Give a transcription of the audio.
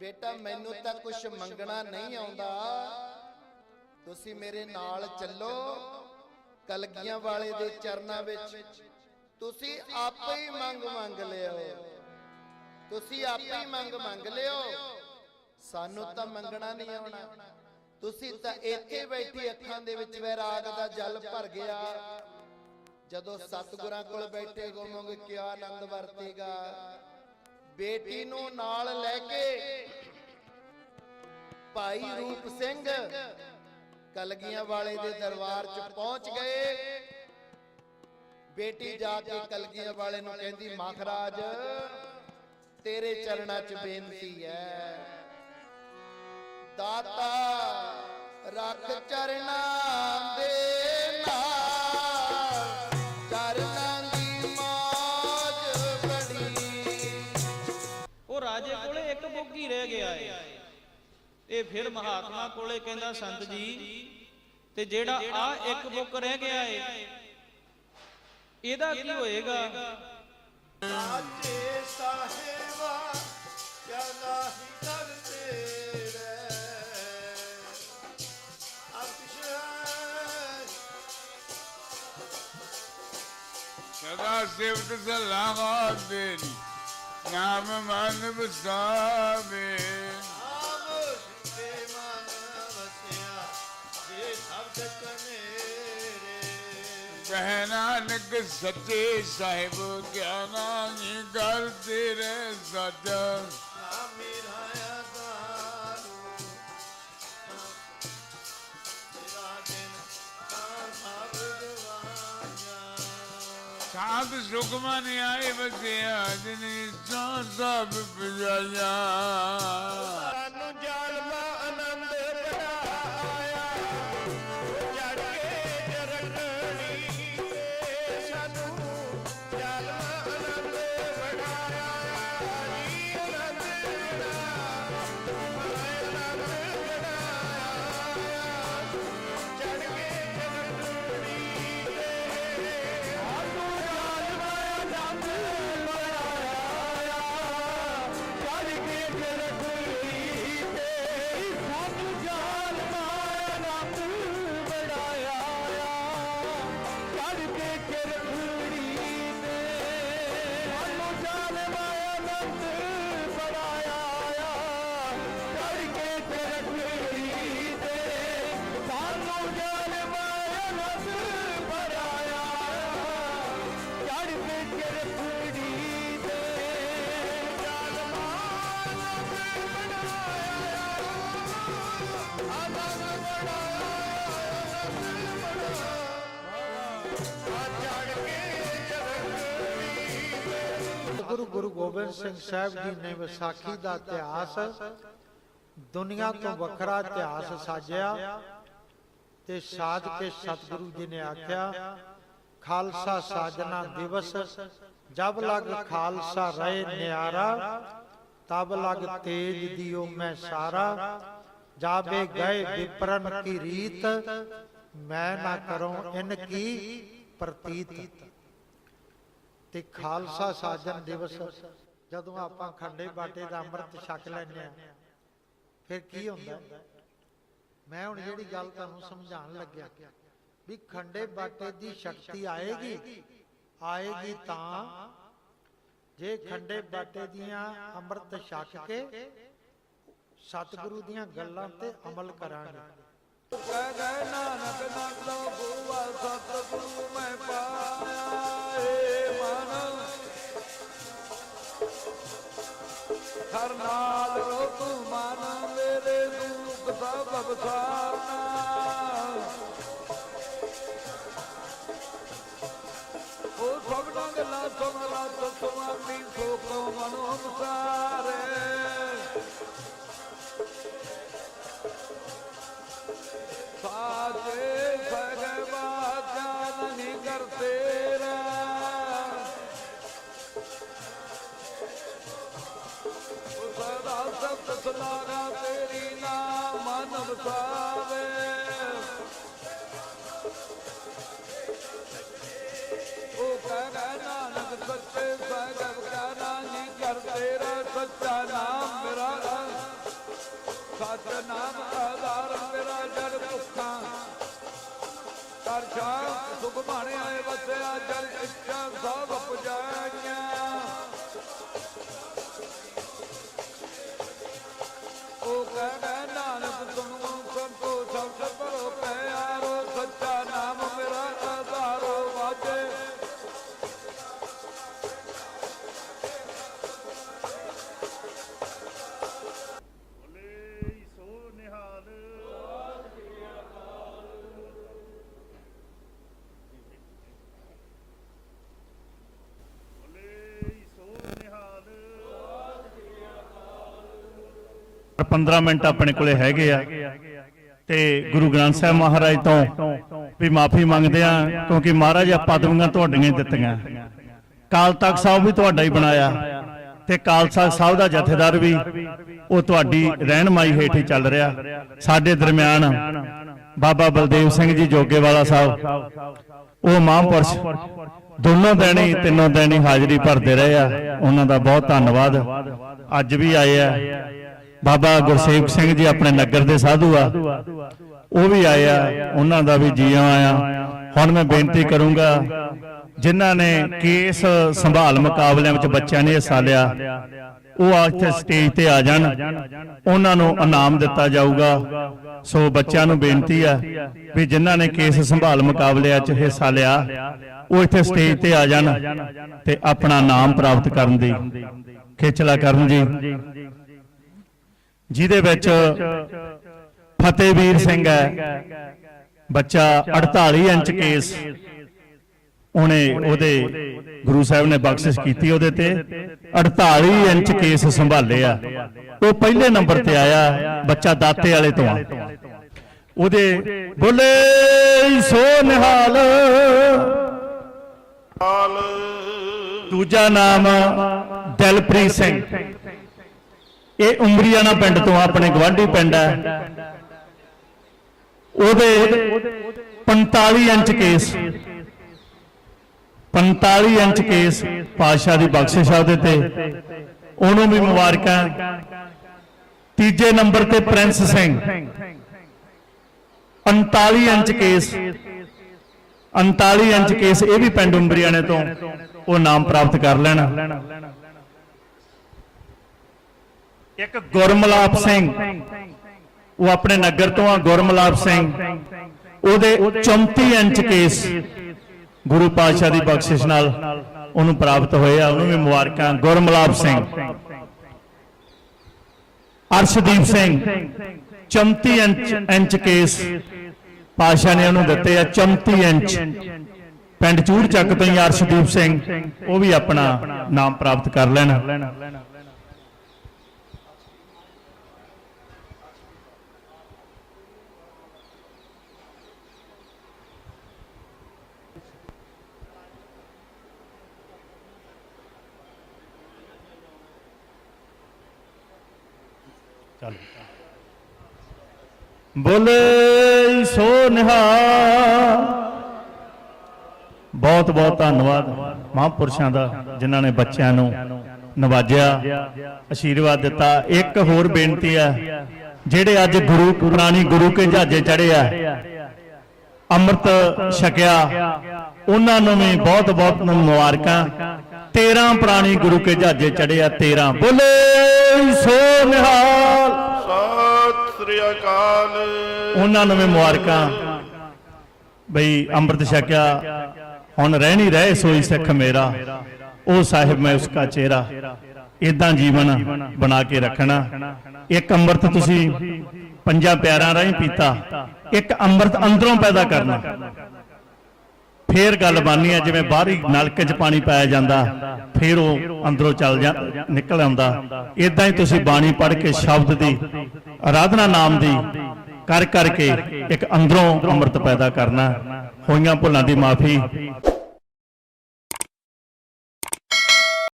ਬੇਟਾ ਮੈਨੂੰ ਤਾਂ ਕੁਝ ਮੰਗਣਾ ਨਹੀਂ ਆਉਂਦਾ। ਤੁਸੀਂ ਮੇਰੇ ਨਾਲ ਚੱਲੋ। ਕਲਗੀਆਂ ਵਾਲੇ ਦੇ ਚਰਨਾਂ ਵਿੱਚ ਤੁਸੀਂ ਆਪੇ ਹੀ ਮੰਗ ਮੰਗ ਲਿਓ। ਤੁਸੀਂ ਆਪੇ ਹੀ ਮੰਗ ਮੰਗ ਲਿਓ। ਸਾਨੂੰ ਤਾਂ ਮੰਗਣਾ ਨਹੀਂ ਆਉਣਾ। ਤੁਸੀਂ ਤਾਂ ਇੱਥੇ ਬੈਠੀ ਅੱਖਾਂ ਦੇ ਵਿੱਚ ਵੈਰਾਗ ਦਾ ਜਲ ਭਰ ਗਿਆ। ਜਦੋਂ ਸਤਿਗੁਰਾਂ ਕੋਲ ਬੈਠੇ ਹੋਵੋਗੇ ਕਿਆ ਆਨੰਦ ਵਰਤੇਗਾ? ਬੇਟੀ ਨੂੰ ਨਾਲ ਲੈ ਕੇ ਭਾਈ ਰੂਪ ਸਿੰਘ ਕਲਗੀਆਂ ਵਾਲੇ ਦੇ ਦਰਬਾਰ 'ਚ ਪਹੁੰਚ ਗਏ। ਬੇਟੀ ਜਾ ਕੇ ਕਲਗੀਆਂ ਵਾਲੇ ਨੂੰ ਕਹਿੰਦੀ ਮਹਾਰਾਜ ਤੇਰੇ ਚਰਨਾਂ 'ਚ ਬੇਨਤੀ ਹੈ। ਦਾਤਾ ਰੱਖ ਚਰਨਾਂ ਦੇ ਇਹ ਫਿਰ ਮਹਾਤਮਾ ਕੋਲੇ ਕਹਿੰਦਾ ਸੰਤ ਜੀ ਤੇ ਜਿਹੜਾ ਆ ਇੱਕ ਬੁੱਕ ਰਹਿ ਗਿਆ ਏ ਇਹਦਾ ਕੀ ਹੋਏਗਾ? ਸਾਚੇ ਸਾਹਿਬਾ ਕਿਆ ਨਾਹੀ ਰੇ ਸਦਾ ਸਿਫਤ ਸਲਾਮਾ ਤੇਰੀ ਨਾਮ ਮਨ ਬਸਾਵੇ ਨਾਨਕ ਸੱਚੇ ਸਾਹਿਬ ਕਿਆ ਨਾਹੀ ਕਰ ਤੇਰੇ ਸੱਚ ਨਾ ਮੇਰਾ ਆਦਾਰੂ ਤੇਰਾ ਦਿਨ ਤਾਂ ਸਭ ਦਵਾਈਆਂ ਸਾਧ ਸੁਖ ਮਨ ਆਏ ਵਸਿਆ ਜਿਨੀ ਸਾਂ ਸਭ ਪਜਾਇਆ ਗੁਰੂ ਗੋਬਿੰਦ ਸਿੰਘ ਸਾਹਿਬ ਜੀ ਨੇ ਵਿਸਾਖੀ ਦਾ ਇਤਿਹਾਸ, ਦੁਨੀਆ ਤੋਂ ਵੱਖਰਾ ਇਤਿਹਾਸ ਸਾਜਿਆ ਤੇ ਸਾਜ ਕੇ ਸਤਿਗੁਰੂ ਜੀ ਨੇ ਆਖਿਆ, ਖਾਲਸਾ ਸਾਜਨਾ ਦਿਵਸ, ਜਬ ਲਗ ਖਾਲਸਾ ਰਹੇ ਨਿਆਰਾ, ਤਬ ਲਗ ਤੇਜ ਦਿਓ ਮੈਂ ਸਾਰਾ, ਜਾਬੇ ਗਏ ਵਿਪਰਨ ਕੀ ਰੀਤ, ਮੈਂ ਨਾ ਕਰੂੰ ਇਨ ਕੀ ਪ੍ਰਤੀਤ। ਤੇ ਖਾਲਸਾ ਸਾਜਨ ਦਿਵਸ, ਜਦੋਂ ਆਪਾਂ ਖੰਡੇ ਬਾਟੇ ਦਾ ਅੰਮ੍ਰਿਤ ਛਕ ਲੈਂਦੇ ਆ ਫਿਰ ਕੀ ਹੁੰਦਾ? ਮੈਂ ਹੁਣ ਜਿਹੜੀ ਗੱਲ ਤੁਹਾਨੂੰ ਸਮਝਾਉਣ ਲੱਗਿਆ ਵੀ ਖੰਡੇ ਬਾਟੇ ਦੀ ਸ਼ਕਤੀ ਆਏਗੀ ਆਏਗੀ ਤਾਂ ਜੇ ਖੰਡੇ ਬਾਟੇ ਦੀਆਂ ਅੰਮ੍ਰਿਤ ਛਕ ਕੇ ਸਤਿਗੁਰੂ ਦੀਆਂ ਗੱਲਾਂ ਤੇ ਅਮਲ ਕਰਾਂਗੇ। ਕਹਿ ਗਏ ਨਾਨਕ ਨਾਲੋ ਬੁਆ, ਸਤਿਗੁਰੂ ਮੈਂ ਪਾਇਆ ਹਰ ਨਾਲ ਰੋ ਤੂੰ ਮਨ ਮੇਰੇ ਦੁੱਖ ਸਭ ਬਸਾਨਾ ਉਹ ਸਭਨਾਂ ਗੱਲਾਂ ਸੁਣ ਰਤ ਸੁਆਮੀ ਸੋ ਕੋ ਮਨੋ ਅਨੁਸਾਰੇ ਸਾਚੇ ਭਗਵਾ ਨਹੀਂ ਕਰਤੇ ਸਤ ਸਲਾਗਾ ਤੇਰੀ ਨਾਮ ਮਨ ਵਸਾਵੇ ਉਹ ਕਹਿ ਨਾਨਕ ਸੱਚੇ ਸਗਬ ਕਾ ਨਹੀਂ ਕਰਤੇ ਰਾ ਸੱਚਾ ਨਾਮ ਮੇਰਾ ਸੱਚ ਨਾਮ ਆਧਾਰ ਮੇਰਾ ਜਨ ਭੁੱਖਾਂ ਕਰ ਸ਼ਾਮ ਸੁਖ ਭਾਣੇ ਆਏ ਵਸਿਆ ਜਨ ਇੱਛਾ 15 ਮਿੰਟ ਆਪਣੇ ਕੋਲੇ ਹੈਗੇ ਆ। ਤੇ ਗੁਰੂ ਗ੍ਰੰਥ ਸਾਹਿਬ ਮਹਾਰਾਜ ਤੋਂ ਵੀ ਮਾਫੀ ਮੰਗਦੇ ਆ, ਕਿਉਂਕਿ ਮਹਾਰਾਜ ਆ ਪਦਵੀਆਂ ਤੁਹਾਡੀਆਂ ਹੀ ਦਿੱਤੀਆਂ। ਕਾਲ ਤਖਤ ਸਾਹਿਬ ਵੀ ਤੁਹਾਡਾ ਹੀ ਬਣਾਇਆ ਤੇ ਕਾਲ ਸਾਹਿਬ ਦਾ ਜਥੇਦਾਰ ਵੀ, ਉਹ ਤੁਹਾਡੀ ਰਹਿਨਮਾਈ ਹੇਠ ਹੀ ਚੱਲ ਰਿਹਾ। ਸਾਡੇ ਦਰਮਿਆਨ ਬਾਬਾ ਬਲਦੇਵ ਸਿੰਘ ਜੀ ਜੋਗੇਵਾਲਾ ਸਾਹਿਬ, ਉਹ ਮਹਾਂਪੁਰਸ਼ ਦੋਨੋਂ ਦਿਨੀ ਤਿੰਨੋਂ ਦਿਨੀ ਹਾਜ਼ਰੀ ਭਰਦੇ ਰਹੇ ਆ। ਉਹਨਾਂ ਦਾ ਬਹੁਤ ਧੰਨਵਾਦ। ਅੱਜ ਵੀ ਆਏ ਆ। ਬਾਬਾ ਗੁਰਸੇਵਕ ਸਿੰਘ ਜੀ ਆਪਣੇ ਨਗਰ ਦੇ ਸਾਧੂ ਆ ਉਹ ਵੀ ਆਏ ਆ ਉਹਨਾਂ ਦਾ ਵੀ ਜੀ ਆਇਆ। ਹੁਣ ਮੈਂ ਬੇਨਤੀ ਕਰੂੰਗਾ ਜਿਨ੍ਹਾਂ ਨੇ ਕੇਸ ਸੰਭਾਲ ਮੁਕਾਬਲਿਆਂ ਵਿੱਚ ਬੱਚਿਆਂ ਨੇ ਹਿੱਸਾ ਲਿਆ। ਉਹ ਆ ਇੱਥੇ ਸਟੇਜ ਤੇ ਆ ਜਾਣ। ਉਹਨਾਂ ਨੂੰ ਇਨਾਮ ਦਿੱਤਾ ਜਾਊਗਾ। ਸੋ ਬੱਚਿਆਂ ਨੂੰ ਬੇਨਤੀ ਆ ਵੀ ਜਿਨ੍ਹਾਂ ਨੇ ਕੇਸ ਸੰਭਾਲ ਮੁਕਾਬਲਿਆਂ 'ਚ ਹਿੱਸਾ ਲਿਆ ਉਹ ਇੱਥੇ ਸਟੇਜ ਤੇ ਆ ਜਾਣ ਤੇ ਆਪਣਾ ਨਾਮ ਪ੍ਰਾਪਤ ਕਰਨ ਦੀ। ਖੇਚਲਾ ਕਰਨ ਜੀ ਜਿਹਦੇ ਵਿੱਚ ਫਤਿਹਵੀਰ ਸਿੰਘ ਹੈ। ਬੱਚਾ 48 ਇੰਚ ਕੇਸ ਉਹਨੇ ਉਹਦੇ ਗੁਰੂ ਸਾਹਿਬ ਨੇ ਬਖਸ਼ਿਸ਼ ਕੀਤੀ ਉਹਦੇ ਤੇ। 48 ਇੰਚ ਕੇਸ ਸੰਭਾਲਿਆ। ਉਹ ਪਹਿਲੇ ਨੰਬਰ ਤੇ ਆਇਆ ਬੱਚਾ ਦਾਤੇ ਵਾਲੇ ਤੋਂ। ਉਹਦੇ ਬੋਲੇ, ਸੋ ਨਿਹਾਲ। ਦੂਜਾ ਨਾਮ ਦਿਲਪ੍ਰੀਤ ਸਿੰਘ। ਇਹ ਉਮਰੀਆਣਾ ਪਿੰਡ ਤੋਂ ਆਪਣੇ ਗਵਾਂਢੀ ਪਿੰਡ ਹੈ। ਉਹਦੇ 45 ਇੰਚ ਕੇਸ। 45 ਇੰਚ ਕੇਸ ਪਾਤਸ਼ਾਹ ਦੀ ਬਖਸ਼ਿਸ਼ ਆ ਉਹਦੇ ਤੇ। ਉਹਨੂੰ ਵੀ ਮੁਬਾਰਕਾਂ। ਤੀਜੇ ਨੰਬਰ ਤੇ ਪ੍ਰਿੰਸ ਸਿੰਘ। 39 ਇੰਚ ਕੇਸ। 39 ਇੰਚ ਕੇਸ, ਇਹ ਵੀ ਪਿੰਡ ਉਮਰੀਆਣੇ ਤੋਂ। ਉਹ ਨਾਮ ਪ੍ਰਾਪਤ ਕਰ ਲੈਣਾ। ਇੱਕ ਗੁਰਮਲਾਪ ਸਿੰਘ। ਉਹ ਆਪਣੇ ਨਗਰ ਤੋਂ ਆ, ਗੁਰਮਲਾਪ ਸਿੰਘ। ਉਹਦੇ 34 ਇੰਚ ਕੇਸ ਗੁਰੂ ਪਾਤਸ਼ਾਹ ਦੀ ਬਖਸ਼ਿਸ਼ ਨਾਲ ਉਹਨੂੰ ਪ੍ਰਾਪਤ ਹੋਏ ਆ, ਉਹਨੂੰ ਵੀ ਮੁਬਾਰਕਾਂ। ਗੁਰਮਲਾਪ ਸਿੰਘ। ਅਰਸ਼ਦੀਪ ਸਿੰਘ। 34 ਇੰਚ ਇੰਚ ਕੇਸ ਪਾਤਸ਼ਾਹ ਨੇ ਉਹਨੂੰ ਦਿੱਤੇ ਆ 34 ਇੰਚ। ਪਿੰਡ ਚੂੜ ਚੱਕ ਤੋਂ ਹੀ ਅਰਸ਼ਦੀਪ ਸਿੰਘ, ਉਹ ਵੀ ਆਪਣਾ ਨਾਮ ਪ੍ਰਾਪਤ ਕਰ ਲੈਣ। ਚੱਲ। ਬੋਲੇ ਸੋ ਨਿਹਾਲ ਬਹੁਤ ਬਹੁਤ ਧੰਨਵਾਦ ਮਹਾਂਪੁਰਸ਼ਾਂ ਦਾ, ਜਿਨ੍ਹਾਂ ਨੇ ਬੱਚਿਆਂ ਨੂੰ ਨਵਾਜਿਆ ਆਸ਼ੀਰਵਾਦ ਦਿੱਤਾ। ਇੱਕ ਹੋਰ ਬੇਨਤੀ ਹੈ, ਜਿਹੜੇ ਅੱਜ ਗੁਰੂ, ਪੁਰਾਣੀ ਗੁਰੂ ਕੇ ਜਹਾਜੇ ਚੜੇ ਆ, ਅੰਮ੍ਰਿਤ ਛਕਿਆ, ਉਹਨਾਂ ਨੂੰ ਵੀ ਬਹੁਤ ਬਹੁਤ ਮੁਬਾਰਕਾਂ। 13 ਪ੍ਰਾਣੀ ਗੁਰੂ ਕੇ ਜਹਾਜੇ ਚੜੇ ਆ 13 ਬੋਲੇ ਸੋ ਨਿਹਾਲ। ਸਤਿ ਸ੍ਰੀ ਅਕਾਲ। ਉਹਨਾਂ ਨੂੰ ਵੀ ਮੁਬਾਰਕਾਂ। ਬਈ ਅੰਮ੍ਰਿਤ ਛਕਿਆ ਹੁਣ ਰਹਿ ਨਹੀਂ ਰਹੇ ਸੋਈ ਸਿੱਖ ਮੇਰਾ। ਉਹ ਸਾਹਿਬ ਮੈਂ ਉਸਕਾ ਚਿਹਰਾ ਇਦਾਂ ਜੀਵਨ ਬਣਾ ਕੇ ਰੱਖਣਾ। ਇੱਕ ਅੰਮ੍ਰਿਤ ਤੁਸੀਂ ਪੰਜਾਂ ਪਿਆਰਾਂ ਰਾਹੀਂ ਪੀਤਾ ਇੱਕ ਅੰਮ੍ਰਿਤ ਅੰਦਰੋਂ ਪੈਦਾ ਕਰਨਾ। ਫੇਰ ਗੱਲ ਬਾਨੀ ਆ, ਜਿਵੇਂ ਬਾਹਰੀ ਨਲਕੇ 'ਚ ਪਾਣੀ ਪਾਇਆ ਜਾਂਦਾ, ਫੇਰ ਉਹ ਅੰਦਰੋਂ ਚੱਲ ਜਾ, ਨਿਕਲ ਆਉਂਦਾ। ਇਦਾਂ ਹੀ ਤੁਸੀਂ ਬਾਣੀ ਪੜ੍ਹ ਕੇ ਸ਼ਬਦ ਦੀ ਆਰਾਧਨਾ ਨਾਮ ਦੀ ਕਰ ਕਰਕੇ ਇੱਕ ਅੰਦਰੋਂ ਅੰਮ੍ਰਿਤ ਪੈਦਾ ਕਰਨਾ, ਹੋਈਆਂ ਭੁੱਲਾਂ ਦੀ ਮਾਫੀ।